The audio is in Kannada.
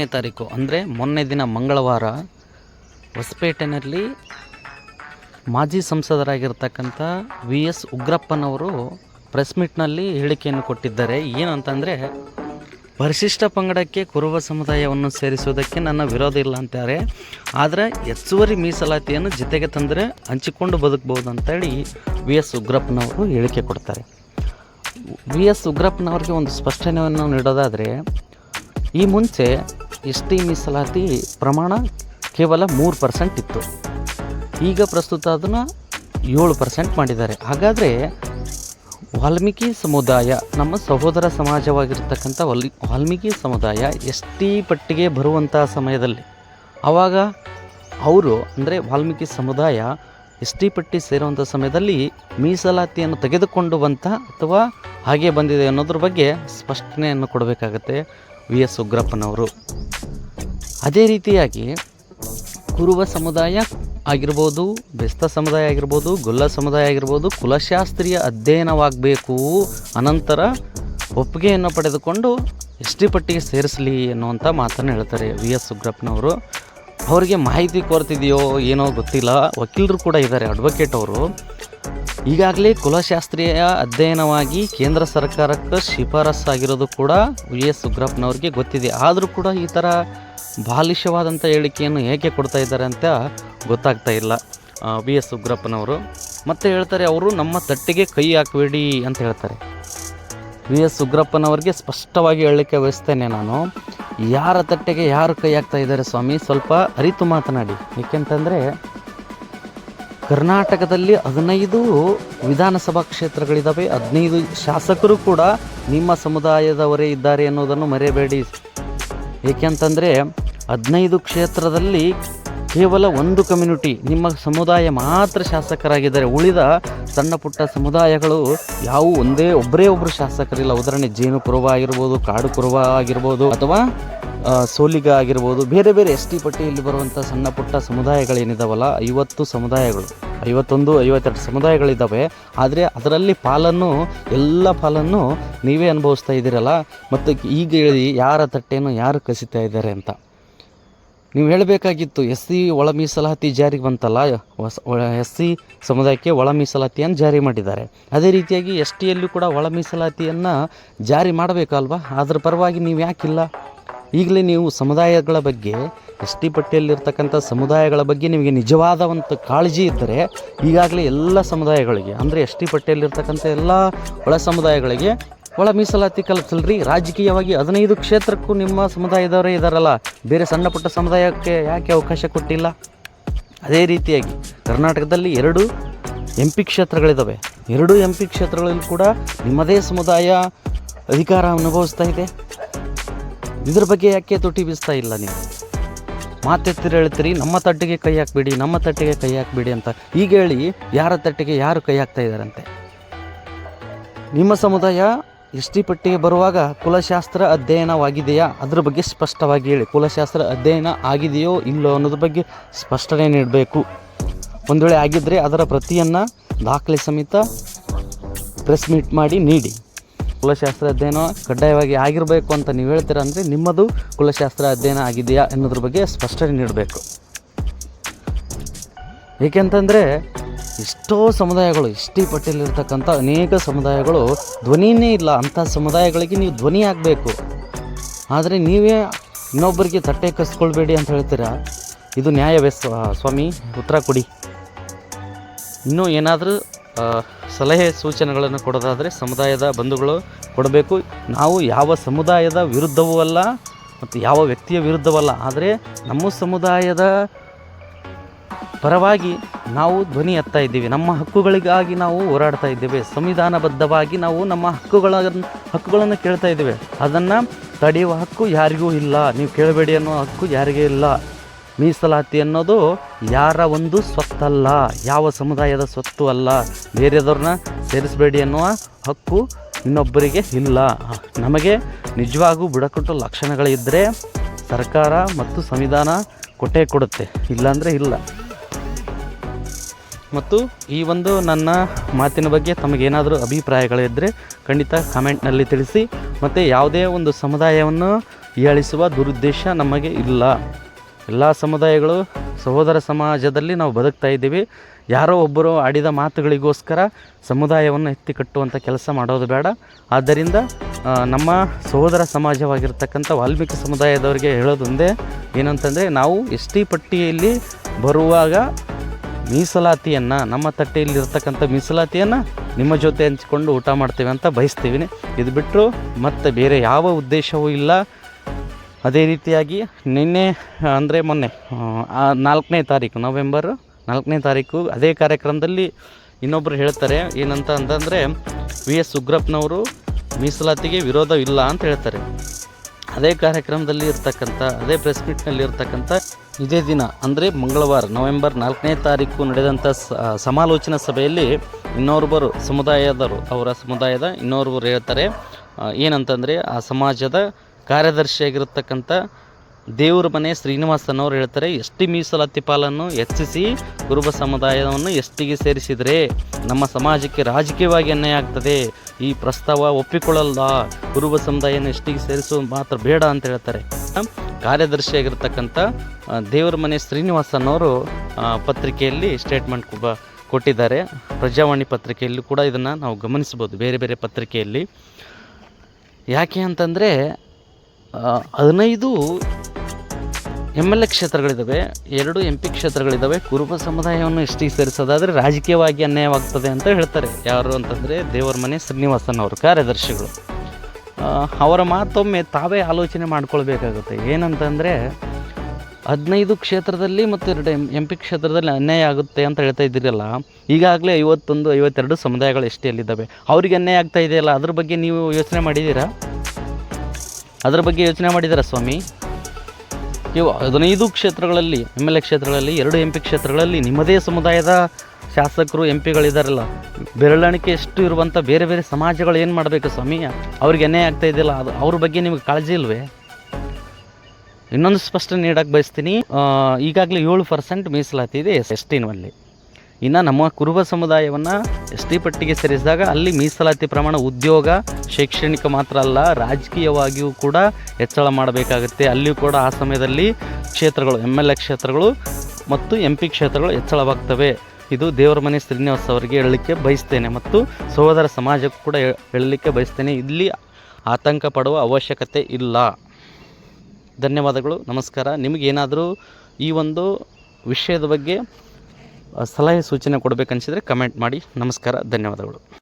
ನೇ ತಾರೀಕು, ಅಂದರೆ ಮೊನ್ನೆ ದಿನ ಮಂಗಳವಾರ, ಹೊಸಪೇಟೆನಲ್ಲಿ ಮಾಜಿ ಸಂಸದರಾಗಿರ್ತಕ್ಕಂಥ ವಿ ಎಸ್ ಉಗ್ರಪ್ಪನವರು ಪ್ರೆಸ್ ಮೀಟ್ನಲ್ಲಿ ಹೇಳಿಕೆಯನ್ನು ಕೊಟ್ಟಿದ್ದಾರೆ. ಏನಂತಂದರೆ, ಪರಿಶಿಷ್ಟ ಪಂಗಡಕ್ಕೆ ಕುರುಬ ಸಮುದಾಯವನ್ನು ಸೇರಿಸುವುದಕ್ಕೆ ನನ್ನ ವಿರೋಧ ಇಲ್ಲ ಅಂತಾರೆ. ಆದರೆ ಹೆಚ್ಚುವರಿ ಮೀಸಲಾತಿಯನ್ನು ಜೊತೆಗೆ ತಂದರೆ ಹಂಚಿಕೊಂಡು ಬದುಕಬಹುದು ಅಂತೇಳಿ ವಿ ಎಸ್ ಉಗ್ರಪ್ಪನವರು ಹೇಳಿಕೆ ಕೊಡ್ತಾರೆ. ವಿ ಎಸ್ ಉಗ್ರಪ್ಪನವ್ರಿಗೆ ಒಂದು ಸ್ಪಷ್ಟನೆಯನ್ನು ನೀಡೋದಾದರೆ ಈ ಮುಂಚೆ ಎಸ್ ಟಿ ಮೀಸಲಾತಿ ಪ್ರಮಾಣ ಕೇವಲ ಮೂರು ಪರ್ಸೆಂಟ್ ಇತ್ತು. ಈಗ ಪ್ರಸ್ತುತ ಅದನ್ನು ಏಳು ಪರ್ಸೆಂಟ್ ಮಾಡಿದ್ದಾರೆ. ಹಾಗಾದರೆ ವಾಲ್ಮೀಕಿ ಸಮುದಾಯ, ನಮ್ಮ ಸಹೋದರ ಸಮಾಜವಾಗಿರ್ತಕ್ಕಂಥ ವಲ್ ವಾಲ್ಮೀಕಿ ಸಮುದಾಯ ಎಸ್ ಟಿ ಪಟ್ಟಿಗೆ ಬರುವಂಥ ಸಮಯದಲ್ಲಿ ಆವಾಗ ಅವರು ಅಂದರೆ ವಾಲ್ಮೀಕಿ ಸಮುದಾಯ ಎಸ್ ಟಿ ಪಟ್ಟಿ ಸೇರುವಂಥ ಸಮಯದಲ್ಲಿ ಮೀಸಲಾತಿಯನ್ನು ತೆಗೆದುಕೊಂಡು ಬಂತ ಅಥವಾ ಹಾಗೆ ಬಂದಿದೆ ಅನ್ನೋದ್ರ ಬಗ್ಗೆ ಸ್ಪಷ್ಟನೆಯನ್ನು ಕೊಡಬೇಕಾಗತ್ತೆ. ವಿ ಎಸ್ ಉಗ್ರಪ್ಪನವರು. ಅದೇ ರೀತಿಯಾಗಿ ಕುರುಬ ಸಮುದಾಯ ಆಗಿರ್ಬೋದು, ಬೆಸ್ತ ಸಮುದಾಯ ಆಗಿರ್ಬೋದು, ಗೊಲ್ಲ ಸಮುದಾಯ ಆಗಿರ್ಬೋದು, ಕುಲಶಾಸ್ತ್ರೀಯ ಅಧ್ಯಯನವಾಗಬೇಕು ಅನಂತರ ಒಪ್ಪಿಗೆಯನ್ನು ಪಡೆದುಕೊಂಡು ಎಸ್ ಟಿ ಪಟ್ಟಿಗೆ ಸೇರಿಸಲಿ ಅನ್ನುವಂಥ ಮಾತನ್ನು ಹೇಳ್ತಾರೆ ವಿ ಎಸ್ ಉಗ್ರಪ್ಪನವರು. ಅವರಿಗೆ ಮಾಹಿತಿ ಕೊರತಿದೆಯೋ ಏನೋ ಗೊತ್ತಿಲ್ಲ. ವಕೀಲರು ಕೂಡ ಇದ್ದಾರೆ ಅಡ್ವೊಕೇಟ್ ಅವರು. ಈಗಾಗಲೇ ಕುಲಶಾಸ್ತ್ರೀಯ ಅಧ್ಯಯನವಾಗಿ ಕೇಂದ್ರ ಸರ್ಕಾರಕ್ಕೆ ಶಿಫಾರಸ್ಸಾಗಿರೋದು ಕೂಡ ವಿ ಎಸ್ ಉಗ್ರಪ್ಪನವ್ರಿಗೆ ಗೊತ್ತಿದೆ. ಆದರೂ ಕೂಡ ಈ ಥರ ಬಾಲಿಷವಾದಂಥ ಹೇಳಿಕೆಯನ್ನು ಏಕೆ ಕೊಡ್ತಾ ಇದ್ದಾರೆ ಅಂತ ಗೊತ್ತಾಗ್ತಾ ಇಲ್ಲ ವಿ ಎಸ್ ಉಗ್ರಪ್ಪನವರು ಮತ್ತೆ ಹೇಳ್ತಾರೆ, ಅವರು ನಮ್ಮ ತಟ್ಟಿಗೆ ಕೈ ಹಾಕಬೇಡಿ ಅಂತ ಹೇಳ್ತಾರೆ. ವಿ ಎಸ್ ಉಗ್ರಪ್ಪನವ್ರಿಗೆ ಸ್ಪಷ್ಟವಾಗಿ ಹೇಳಲಿಕ್ಕೆ ಬಯಸ್ತೇನೆ ನಾನು. ಯಾರ ತಟ್ಟೆಗೆ ಯಾರು ಕೈ ಹಾಕ್ತಾ ಇದ್ದಾರೆ ಸ್ವಾಮಿ? ಸ್ವಲ್ಪ ಅರಿತು ಮಾತನಾಡಿ. ಏಕೆಂತಂದರೆ ಕರ್ನಾಟಕದಲ್ಲಿ ಹದಿನೈದು ವಿಧಾನಸಭಾ ಕ್ಷೇತ್ರಗಳಿದ್ದಾವೆ ಹದಿನೈದು ಶಾಸಕರು ಕೂಡ ನಿಮ್ಮ ಸಮುದಾಯದವರೇ ಇದ್ದಾರೆ ಅನ್ನೋದನ್ನು ಮರೆಯಬೇಡಿ. ಏಕೆಂತಂದರೆ ಹದಿನೈದು ಕ್ಷೇತ್ರದಲ್ಲಿ ಕೇವಲ ಒಂದು ಕಮ್ಯುನಿಟಿ, ನಿಮ್ಮ ಸಮುದಾಯ ಮಾತ್ರ ಶಾಸಕರಾಗಿದ್ದಾರೆ. ಉಳಿದ ಸಣ್ಣ ಪುಟ್ಟ ಸಮುದಾಯಗಳು ಯಾವುವು ಒಂದೇ ಒಬ್ಬರೇ ಒಬ್ಬರು ಶಾಸಕರಿಲ್ಲ. ಉದಾಹರಣೆ ಜೇನು ಕುರುಬ ಆಗಿರ್ಬೋದು ಕಾಡು ಕುರುಬ ಆಗಿರ್ಬೋದು, ಅಥವಾ ಸೋಲಿಗ ಆಗಿರ್ಬೋದು. ಬೇರೆ ಬೇರೆ ಎಸ್ ಟಿ ಪಟ್ಟಿಯಲ್ಲಿ ಬರುವಂಥ ಸಣ್ಣ ಪುಟ್ಟ ಸಮುದಾಯಗಳೇನಿದಾವಲ್ಲ, ಐವತ್ತು ಸಮುದಾಯಗಳು, ಐವತ್ತೊಂದು, ಐವತ್ತೆರಡು ಸಮುದಾಯಗಳಿದ್ದಾವೆ ಆದರೆ ಅದರಲ್ಲಿ ಪಾಲನ್ನು, ಎಲ್ಲ ಪಾಲನ್ನು ನೀವೇ ಅನುಭವಿಸ್ತಾ ಇದ್ದೀರಲ್ಲ? ಮತ್ತು ಈಗ ಹೇಳಿ ಯಾರ ತಟ್ಟೆಯನ್ನು ಯಾರು ಕಸಿತಾ ಇದ್ದಾರೆ ಅಂತ. ನೀವು ಹೇಳಬೇಕಾಗಿತ್ತು, ಎಸ್ ಸಿ ಒಳ ಮೀಸಲಾತಿ ಜಾರಿಗೆ ಬಂತಲ್ಲ? ಎಸ್ ಸಿ ಸಮುದಾಯಕ್ಕೆ ಒಳ ಮೀಸಲಾತಿಯನ್ನು ಜಾರಿ ಮಾಡಿದ್ದಾರೆ. ಅದೇ ರೀತಿಯಾಗಿ ಎಸ್ ಟಿಯಲ್ಲೂ ಕೂಡ ಒಳ ಮೀಸಲಾತಿಯನ್ನು ಜಾರಿ ಮಾಡಬೇಕಲ್ವಾ? ಅದರ ಪರವಾಗಿ ನೀವು ಯಾಕಿಲ್ಲ ಈಗಲೇ ನೀವು ಸಮುದಾಯಗಳ ಬಗ್ಗೆ, ಎಸ್ ಟಿ ಪಟ್ಟಿಯಲ್ಲಿರ್ತಕ್ಕಂಥ ಸಮುದಾಯಗಳ ಬಗ್ಗೆ ನಿಮಗೆ ನಿಜವಾದ ಒಂದು ಕಾಳಜಿ ಇದ್ದರೆ, ಈಗಾಗಲೇ ಎಲ್ಲ ಸಮುದಾಯಗಳಿಗೆ, ಅಂದರೆ ಎಸ್ ಟಿ ಪಟ್ಟಿಯಲ್ಲಿರ್ತಕ್ಕಂಥ ಎಲ್ಲ ಒಳ ಸಮುದಾಯಗಳಿಗೆ ಒಳ ಮೀಸಲಾತಿ ಕಲ್ಪಿಸಲ್ರಿ. ರಾಜಕೀಯವಾಗಿ ಹದಿನೈದು ಕ್ಷೇತ್ರಕ್ಕೂ ನಿಮ್ಮ ಸಮುದಾಯದವರೇ ಇದ್ದಾರಲ್ಲ ಬೇರೆ ಸಣ್ಣ ಪುಟ್ಟ ಸಮುದಾಯಕ್ಕೆ ಯಾಕೆ ಅವಕಾಶ ಕೊಟ್ಟಿಲ್ಲ? ಅದೇ ರೀತಿಯಾಗಿ ಕರ್ನಾಟಕದಲ್ಲಿ ಎರಡು ಎಂ ಪಿ ಕ್ಷೇತ್ರಗಳಿದ್ದಾವೆ ಎರಡು ಎಂ ಪಿ ಕ್ಷೇತ್ರಗಳಲ್ಲಿ ಕೂಡ ನಿಮ್ಮದೇ ಸಮುದಾಯ ಅಧಿಕಾರ ಅನುಭವಿಸ್ತಾ ಇದೆ. ಇದ್ರ ಬಗ್ಗೆ ಯಾಕೆ ತುಟಿ ಬೀಸ್ತಾ ಇಲ್ಲ ನೀವು? ಮಾತೆತ್ತಿರ ಹೇಳ್ತೀರಿ, ನಮ್ಮ ತಟ್ಟಿಗೆ ಕೈ ಹಾಕ್ಬೇಡಿ, ನಮ್ಮ ತಟ್ಟಿಗೆ ಕೈ ಹಾಕ್ಬೇಡಿ ಅಂತ. ಈಗ ಹೇಳಿ, ಯಾರ ತಟ್ಟಿಗೆ ಯಾರು ಕೈ ಹಾಕ್ತಾ ಇದ್ದಾರಂತೆ? ನಿಮ್ಮ ಸಮುದಾಯ ಎಸ್ ಪಟ್ಟಿಗೆ ಬರುವಾಗ ಕುಲಶಾಸ್ತ್ರ ಅಧ್ಯಯನವಾಗಿದೆಯಾ? ಅದ್ರ ಬಗ್ಗೆ ಸ್ಪಷ್ಟವಾಗಿ ಹೇಳಿ. ಕುಲಶಾಸ್ತ್ರ ಅಧ್ಯಯನ ಆಗಿದೆಯೋ ಇಲ್ಲೋ ಅನ್ನೋದ್ರ ಬಗ್ಗೆ ಸ್ಪಷ್ಟನೆ ನೀಡಬೇಕು. ಒಂದು ವೇಳೆ ಆಗಿದ್ದರೆ ಅದರ ಪ್ರತಿಯನ್ನು ದಾಖಲೆ ಸಮೇತ ಪ್ರೆಸ್ ಮೀಟ್ ಮಾಡಿ ನೀಡಿ. ಕುಲಶಾಸ್ತ್ರ ಅಧ್ಯಯನ ಕಡ್ಡಾಯವಾಗಿ ಆಗಿರಬೇಕು ಅಂತ ನೀವು ಹೇಳ್ತೀರಾ ಅಂದರೆ ನಿಮ್ಮದು ಕುಲಶಾಸ್ತ್ರ ಅಧ್ಯಯನ ಆಗಿದೆಯಾ ಅನ್ನೋದ್ರ ಬಗ್ಗೆ ಸ್ಪಷ್ಟನೆ ನೀಡಬೇಕು. ಏಕೆಂತಂದರೆ ಎಷ್ಟೋ ಸಮುದಾಯಗಳು ಇಷ್ಟಿ ಪಟ್ಟಿಯಲ್ಲಿರ್ತಕ್ಕಂಥ ಅನೇಕ ಸಮುದಾಯಗಳು ಧ್ವನಿನೇ ಇಲ್ಲ. ಅಂಥ ಸಮುದಾಯಗಳಿಗೆ ನೀವು ಧ್ವನಿ ಆಗಬೇಕು ಆದರೆ ನೀವೇ ಇನ್ನೊಬ್ಬರಿಗೆ ತಟ್ಟೆ ಕಸ್ಕೊಳ್ಬೇಡಿ ಅಂತ ಹೇಳ್ತೀರಾ? ಇದು ನ್ಯಾಯವೇ ಸ್ವಾಮಿ, ಉತ್ತರ ಕೊಡಿ. ಇನ್ನೂ ಏನಾದರೂ ಸಲಹೆ ಸೂಚನೆಗಳನ್ನು ಕೊಡೋದಾದರೆ ಸಮುದಾಯದ ಬಂಧುಗಳು ಕೊಡಬೇಕು. ನಾವು ಯಾವ ಸಮುದಾಯದ ವಿರುದ್ಧವೂ ಅಲ್ಲ ಮತ್ತು ಯಾವ ವ್ಯಕ್ತಿಯ ವಿರುದ್ಧವಲ್ಲ ಆದರೆ ನಮ್ಮ ಸಮುದಾಯದ ಪರವಾಗಿ ನಾವು ಧ್ವನಿ ಎತ್ತಾ ಇದ್ದೀವಿ. ನಮ್ಮ ಹಕ್ಕುಗಳಿಗಾಗಿ ನಾವು ಹೋರಾಡ್ತಾ ಇದ್ದೇವೆ. ಸಂವಿಧಾನಬದ್ಧವಾಗಿ ನಾವು ನಮ್ಮ ಹಕ್ಕುಗಳ ಹಕ್ಕುಗಳನ್ನು ಕೇಳ್ತಾ ಇದ್ದೇವೆ. ಅದನ್ನು ತಡೆಯುವ ಹಕ್ಕು ಯಾರಿಗೂ ಇಲ್ಲ. ನೀವು ಕೇಳಬೇಡಿ ಅನ್ನೋ ಹಕ್ಕು ಯಾರಿಗೂ ಇಲ್ಲ. ಮೀಸಲಾತಿ ಅನ್ನೋದು ಯಾರ ಒಂದು ಸ್ವತ್ತಲ್ಲ, ಯಾವ ಸಮುದಾಯದ ಸ್ವತ್ತು ಅಲ್ಲ. ಬೇರೆದವ್ರನ್ನ ಸೇರಿಸಬೇಡಿ ಅನ್ನುವ ಹಕ್ಕು ಇನ್ನೊಬ್ಬರಿಗೆ ಇಲ್ಲ. ನಮಗೆ ನಿಜವಾಗೂ ಬುಡಕಟ್ಟು ಲಕ್ಷಣಗಳಿದ್ದರೆ ಸರ್ಕಾರ ಮತ್ತು ಸಂವಿಧಾನ ಕೊಟ್ಟೇ ಕೊಡುತ್ತೆ, ಇಲ್ಲಾಂದರೆ ಇಲ್ಲ. ಮತ್ತು ಈ ಒಂದು ನನ್ನ ಮಾತಿನ ಬಗ್ಗೆ ತಮಗೇನಾದರೂ ಅಭಿಪ್ರಾಯಗಳಿದ್ದರೆ ಖಂಡಿತ ಕಮೆಂಟ್ನಲ್ಲಿ ತಿಳಿಸಿ, ಮತ್ತು ಯಾವುದೇ ಒಂದು ಸಮುದಾಯವನ್ನು ಹೇಳಿಸುವ ದುರುದ್ದೇಶ ನಮಗೆ ಇಲ್ಲ. ಎಲ್ಲ ಸಮುದಾಯಗಳು ಸಹೋದರ ಸಮಾಜದಲ್ಲಿ ನಾವು ಬದುಕ್ತಾ ಇದ್ದೀವಿ. ಯಾರೋ ಒಬ್ಬರು ಆಡಿದ ಮಾತುಗಳಿಗೋಸ್ಕರ ಸಮುದಾಯವನ್ನು ಎತ್ತಿ ಕಟ್ಟುವಂಥ ಕೆಲಸ ಮಾಡೋದು ಬೇಡ. ಆದ್ದರಿಂದ ನಮ್ಮ ಸಹೋದರ ಸಮಾಜವಾಗಿರ್ತಕ್ಕಂಥ ವಾಲ್ಮೀಕಿ ಸಮುದಾಯದವರಿಗೆ ಹೇಳೋದೊಂದೇ ಏನಂತಂದರೆ, ನಾವು ಎಸ್ ಟಿ ಪಟ್ಟಿಯಲ್ಲಿ ಬರುವಾಗ ಮೀಸಲಾತಿಯನ್ನು, ನಮ್ಮ ತಟ್ಟೆಯಲ್ಲಿರ್ತಕ್ಕಂಥ ಮೀಸಲಾತಿಯನ್ನು ನಿಮ್ಮ ಜೊತೆ ಹಂಚಿಕೊಂಡು ಊಟ ಮಾಡ್ತೇವೆ ಅಂತ ಬಯಸ್ತೀವಿ. ಇದು ಬಿಟ್ಟರು ಮತ್ತು ಬೇರೆ ಯಾವ ಉದ್ದೇಶವೂ ಇಲ್ಲ. ಅದೇ ರೀತಿಯಾಗಿ ನಿನ್ನೆ ಅಂದರೆ ಮೊನ್ನೆ ನಾಲ್ಕನೇ ತಾರೀಕು, ನವೆಂಬರ್ ನಾಲ್ಕನೇ ತಾರೀಕು, ಅದೇ ಕಾರ್ಯಕ್ರಮದಲ್ಲಿ ಇನ್ನೊಬ್ಬರು ಹೇಳ್ತಾರೆ, ಏನಂತ ಅಂತಂದರೆ ವಿ ಎಸ್ ಉಗ್ರಪ್ಪನವರು ಮೀಸಲಾತಿಗೆ ವಿರೋಧ ಇಲ್ಲ ಅಂತ ಹೇಳ್ತಾರೆ. ಅದೇ ಕಾರ್ಯಕ್ರಮದಲ್ಲಿ ಇರ್ತಕ್ಕಂಥ, ಅದೇ ಪ್ರೆಸ್ ಮೀಟ್ನಲ್ಲಿ ಇರ್ತಕ್ಕಂಥ ಇದೇ ದಿನ, ಅಂದರೆ ಮಂಗಳವಾರ, ನವೆಂಬರ್ ನಾಲ್ಕನೇ ತಾರೀಕು ನಡೆದಂಥ ಸಮಾಲೋಚನಾ ಸಭೆಯಲ್ಲಿ ಇನ್ನೊಬ್ಬರು ಸಮುದಾಯದವರು, ಅವರ ಸಮುದಾಯದ ಇನ್ನೊಬ್ಬರು ಹೇಳ್ತಾರೆ ಏನಂತಂದರೆ ಆ ಸಮಾಜದ ಕಾರ್ಯದರ್ಶಿಯಾಗಿರ್ತಕ್ಕಂಥ ದೇವ್ರ ಮನೆ ಶ್ರೀನಿವಾಸನ್ ಅವರು ಹೇಳ್ತಾರೆ ಎಸ್ ಟಿ ಮೀಸಲಾತಿ ಪಾಲನ್ನು ಹೆಚ್ಚಿಸಿ ಕುರುಬ ಸಮುದಾಯವನ್ನು ಎಸ್ ಟಿಗೆ ಸೇರಿಸಿದರೆ ನಮ್ಮ ಸಮಾಜಕ್ಕೆ ರಾಜಕೀಯವಾಗಿ ಅನ್ಯಾಯ ಆಗ್ತದೆ. ಈ ಪ್ರಸ್ತಾವ ಒಪ್ಪಿಕೊಳ್ಳಲ್ಲ. ಕುರುಬ ಸಮುದಾಯನ ಎಸ್ ಟಿಗೆ ಸೇರಿಸುವುದು ಮಾತ್ರ ಬೇಡ ಅಂತ ಹೇಳ್ತಾರೆ. ಕಾರ್ಯದರ್ಶಿಯಾಗಿರ್ತಕ್ಕಂಥ ದೇವ್ರ ಮನೆ ಶ್ರೀನಿವಾಸನ್ ಅವರು ಪತ್ರಿಕೆಯಲ್ಲಿ ಸ್ಟೇಟ್ಮೆಂಟ್ ಕೊಟ್ಟಿದ್ದಾರೆ. ಪ್ರಜಾವಾಣಿ ಪತ್ರಿಕೆಯಲ್ಲಿ ಕೂಡ ಇದನ್ನು ನಾವು ಗಮನಿಸ್ಬೋದು ಬೇರೆ ಬೇರೆ ಪತ್ರಿಕೆಯಲ್ಲಿ. ಯಾಕೆ ಅಂತಂದರೆ ಹದಿನೈದು ಎಂ ಎಲ್ ಎ ಕ್ಷೇತ್ರಗಳಿದ್ದಾವೆ, ಎರಡು ಎಂ ಪಿ ಕ್ಷೇತ್ರಗಳಿದ್ದಾವೆ. ಕುರುಬ ಸಮುದಾಯವನ್ನು ಎಷ್ಟೇ ಸೇರಿಸೋದಾದರೆ ರಾಜಕೀಯವಾಗಿ ಅನ್ಯಾಯವಾಗ್ತದೆ ಅಂತ ಹೇಳ್ತಾರೆ. ಯಾರು ಅಂತಂದರೆ ದೇವರ ಮನೆ ಶ್ರೀನಿವಾಸನ್ ಅವರು ಕಾರ್ಯದರ್ಶಿಗಳು. ಅವರ ಮಾತೊಮ್ಮೆ ತಾವೇ ಆಲೋಚನೆ ಮಾಡ್ಕೊಳ್ಬೇಕಾಗುತ್ತೆ. ಏನಂತಂದರೆ ಹದಿನೈದು ಕ್ಷೇತ್ರದಲ್ಲಿ ಮತ್ತು ಎರಡು ಎಂ ಎಂ ಪಿ ಕ್ಷೇತ್ರದಲ್ಲಿ ಅನ್ಯಾಯ ಆಗುತ್ತೆ ಅಂತ ಹೇಳ್ತಾ ಇದ್ದೀರಲ್ಲ, ಈಗಾಗಲೇ ಐವತ್ತೊಂದು, ಐವತ್ತೆರಡು ಸಮುದಾಯಗಳು ಎಷ್ಟಿಯಲ್ಲಿದ್ದಾವೆ ಅವ್ರಿಗೆ ಅನ್ಯಾಯ ಆಗ್ತಾ ಇದೆಯಲ್ಲ, ಅದ್ರ ಬಗ್ಗೆ ನೀವು ಯೋಚನೆ ಮಾಡಿದ್ದೀರಾ? ಅದ್ರ ಬಗ್ಗೆ ಯೋಚನೆ ಮಾಡಿದ್ದಾರೆ ಸ್ವಾಮಿ? ಇವು ಹದಿನೈದು ಕ್ಷೇತ್ರಗಳಲ್ಲಿ ಎಂ ಎಲ್ ಎ ಕ್ಷೇತ್ರಗಳಲ್ಲಿ, ಎರಡು ಎಂ ಪಿ ಕ್ಷೇತ್ರಗಳಲ್ಲಿ ನಿಮ್ಮದೇ ಸಮುದಾಯದ ಶಾಸಕರು ಎಂ ಪಿಗಳಿದ್ದಾರಲ್ಲ ಬೆರಳಿಕೆ ಎಷ್ಟು ಇರುವಂಥ ಬೇರೆ ಬೇರೆ ಸಮಾಜಗಳು ಏನು ಮಾಡಬೇಕು ಸ್ವಾಮಿ? ಅವ್ರಿಗೆ ಅನ್ಯಾಯ ಆಗ್ತಾ ಇದೆಯಲ್ಲ, ಅದು ಅವ್ರ ಬಗ್ಗೆ ನಿಮಗೆ ಕಾಳಜಿ ಇಲ್ವೇ? ಇನ್ನೊಂದು ಸ್ಪಷ್ಟನೆ ನೀಡಕ್ಕೆ ಬಯಸ್ತೀನಿ. ಈಗಾಗಲೇ ಏಳು ಪರ್ಸೆಂಟ್ ಮೀಸಲಾತಿ ಇದೆ ಎಸ್ ಟಿನಲ್ಲಿ ಇನ್ನು ನಮ್ಮ ಕುರುಬ ಸಮುದಾಯವನ್ನು ಎಸ್ ಟಿ ಪಟ್ಟಿಗೆ ಸೇರಿಸಿದಾಗ ಅಲ್ಲಿ ಮೀಸಲಾತಿ ಪ್ರಮಾಣ ಉದ್ಯೋಗ ಶೈಕ್ಷಣಿಕ ಮಾತ್ರ ಅಲ್ಲ, ರಾಜಕೀಯವಾಗಿಯೂ ಕೂಡ ಹೆಚ್ಚಳ ಮಾಡಬೇಕಾಗುತ್ತೆ. ಅಲ್ಲಿಯೂ ಕೂಡ ಆ ಸಮಯದಲ್ಲಿ ಕ್ಷೇತ್ರಗಳು ಎಂ ಎಲ್ ಎ ಕ್ಷೇತ್ರಗಳು ಮತ್ತು ಎಂ ಪಿ ಕ್ಷೇತ್ರಗಳು ಹೆಚ್ಚಳವಾಗ್ತವೆ. ಇದು ದೇವರ ಮನೆ ಶ್ರೀನಿವಾಸ್ ಅವರಿಗೆ ಹೇಳಲಿಕ್ಕೆ ಬಯಸ್ತೇನೆ ಮತ್ತು ಸಹೋದರ ಸಮಾಜಕ್ಕೂ ಕೂಡ ಹೇಳಲಿಕ್ಕೆ ಬಯಸ್ತೇನೆ. ಇಲ್ಲಿ ಆತಂಕ ಪಡುವ ಅವಶ್ಯಕತೆ ಇಲ್ಲ. ಧನ್ಯವಾದಗಳು, ನಮಸ್ಕಾರ. ನಿಮಗೇನಾದರೂ ಈ ಒಂದು ವಿಷಯದ ಬಗ್ಗೆ ಸಲಹೆ ಸೂಚನೆ ಕೊಡಬೇಕನ್ಸಿದ್ರೆ ಕಮೆಂಟ್ ಮಾಡಿ. ನಮಸ್ಕಾರ ಧನ್ಯವಾದಗಳು.